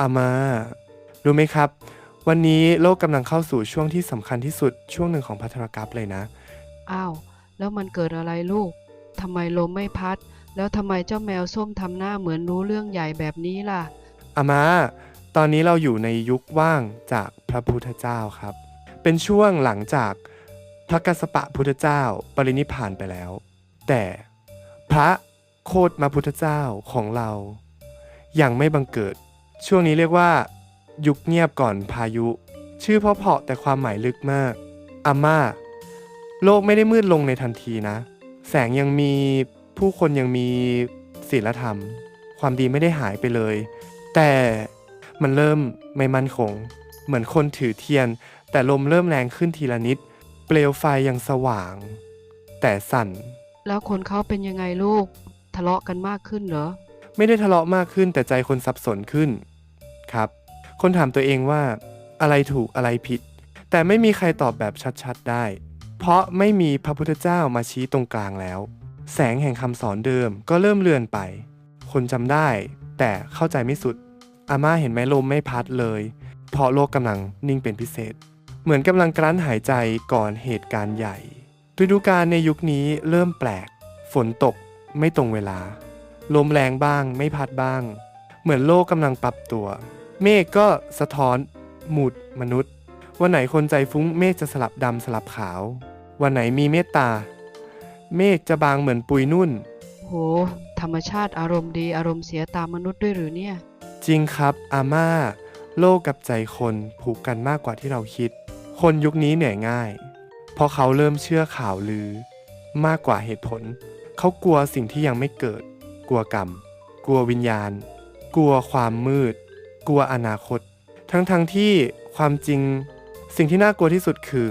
อามา รู้ไหมครับ วันนี้โลกกำลังเข้าสู่ช่วงที่สำคัญที่สุดช่วงหนึ่งของพัทรกัปเลยนะ อ้าว แล้วมันเกิดอะไรลูกทำไมลมไม่พัด แล้วทำไมเจ้าแมวส้มทำหน้าเหมือนรู้เรื่องใหญ่แบบนี้ล่ะ อามา ตอนนี้เราอยู่ในยุคว่างจากพระพุทธเจ้าครับ เป็นช่วงหลังจากพระกัสสปะพุทธเจ้าปรินิพพานไปแล้ว แต่พระโคตมาพุทธเจ้าของเรา ยังไม่บังเกิด ช่วงนี้เรียกว่า ยุคเงียบก่อนพายุ ชื่อเพราะๆแต่ความหมายลึกมากอาม่า โลกไม่ได้มืดลงในทันทีนะ แสงยังมีผู้คนยังมีศีลธรรม ความดีไม่ได้หายไปเลย แต่มันเริ่มไม่มั่นคง เหมือนคนถือเทียน แต่ลมเริ่มแรงขึ้นทีละนิด เปลวไฟยังสว่าง แต่สั่น แล้วคนเขาเป็นยังไงลูก ทะเลาะกันมากขึ้นเหรอ ไม่ได้ทะเลาะมากขึ้นแต่ใจคนสับสนขึ้น ครับ คนถามตัวเองว่า อะไรถูกอะไรผิด แต่ไม่มีใครตอบแบบชัดๆได้ เพราะไม่มีพระพุทธเจ้ามาชี้ตรงกลางแล้ว แสงแห่งคำสอนเดิมก็เริ่มเลือนไป คนจำได้ แต่เข้าใจไม่สุด อาม่าเห็นไหมลมไม่พัดเลย เพราะโลกกำลังนิ่งเป็นพิเศษ เหมือนกำลังกลั้นหายใจก่อนเหตุการณ์ใหญ่ฤดูกาลในยุคนี้เริ่มแปลก ฝนตกไม่ตรงเวลา ลมแรงบ้างไม่พัดบ้าง เหมือนโลกกำลังปรับตัว เมฆก็สะท้อนหมุดมนุษย์ วันไหนคนใจฟุ้งเมฆจะสลับดำสลับขาว วันไหนมีเมตตา เมฆจะบางเหมือนปุยนุ่น โห ธรรมชาติอารมณ์ดีอารมณ์เสียตามมนุษย์ด้วยหรือเนี่ย จริงครับอาม่า โลกกับใจคนผูกกันมากกว่าที่เราคิด คนยุคนี้เหนื่อยง่าย เพราะเขาเริ่มเชื่อข่าวลือ มากกว่าเหตุผล เขากลัวสิ่งที่ยังไม่เกิด กลัวกรรม กลัววิญญาณ กลัวความมืด กลัวอนาคต ทั้งๆทที่ความจริงสิ่งที่น่ากลัวที่สุดคือ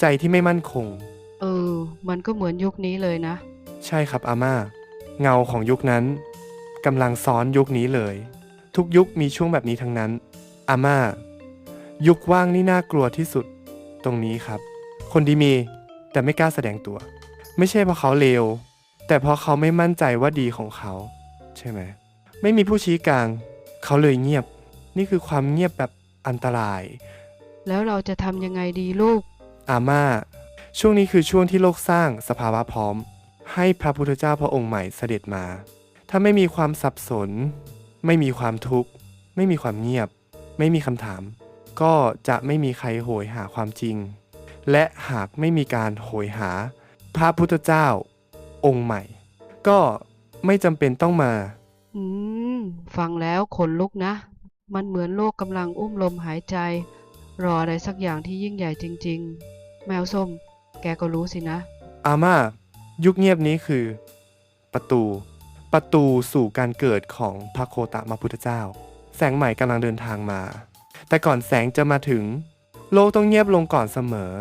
ใจที่ไม่มั่นคง เออ มันก็เหมือนยุคนี้เลยนะ ใช่ครับอาม่า เงาของยุคนั้นกำลังซ้อนยุคนี้เลย ทุกยุคมีช่วงแบบนี้ทั้งนั้น อาม่า ยุคว่างนี่น่ากลัวที่สุด ตรงนี้ครับ คนดีมีแต่ไม่กล้าแสดงตัว ไม่ใช่เพราะเขาเลวแต่เพราะเขาไม่มั่นใจว่าดีของเขา ใช่ไหม ไม่มีผู้ชี้กลาง เขาเลยเงียบ นี่คือความเงียบแบบอันตราย แล้วเราจะทำยังไงดีลูก อาม่า ช่วงนี้คือช่วงที่โลกสร้างสภาวะพร้อม ให้พระพุทธเจ้าพระองค์ใหม่เสด็จมา ถ้าไม่มีความสับสน ไม่มีความทุกข์ ไม่มีความเงียบ ไม่มีคำถาม ก็จะไม่มีใครโหยหาความจริง และหากไม่มีการโหยหา พระพุทธเจ้า องค์ใหม่ ก็ไม่จำเป็นต้องมา อืม ฟังแล้วขนลุกนะ มันเหมือนโลกกำลังอุ้มลมหายใจ รออะไรสักอย่างที่ยิ่งใหญ่จริง ๆ แมวส้ม แกก็รู้สินะ อาม่า ยุคเงียบนี้คือ ประตู ประตูสู่การเกิดของพระโคตะมาพุทธเจ้า แสงใหม่กำลังเดินทางมา แต่ก่อนแสงจะมาถึง โลกต้องเงียบลงก่อนเสมอ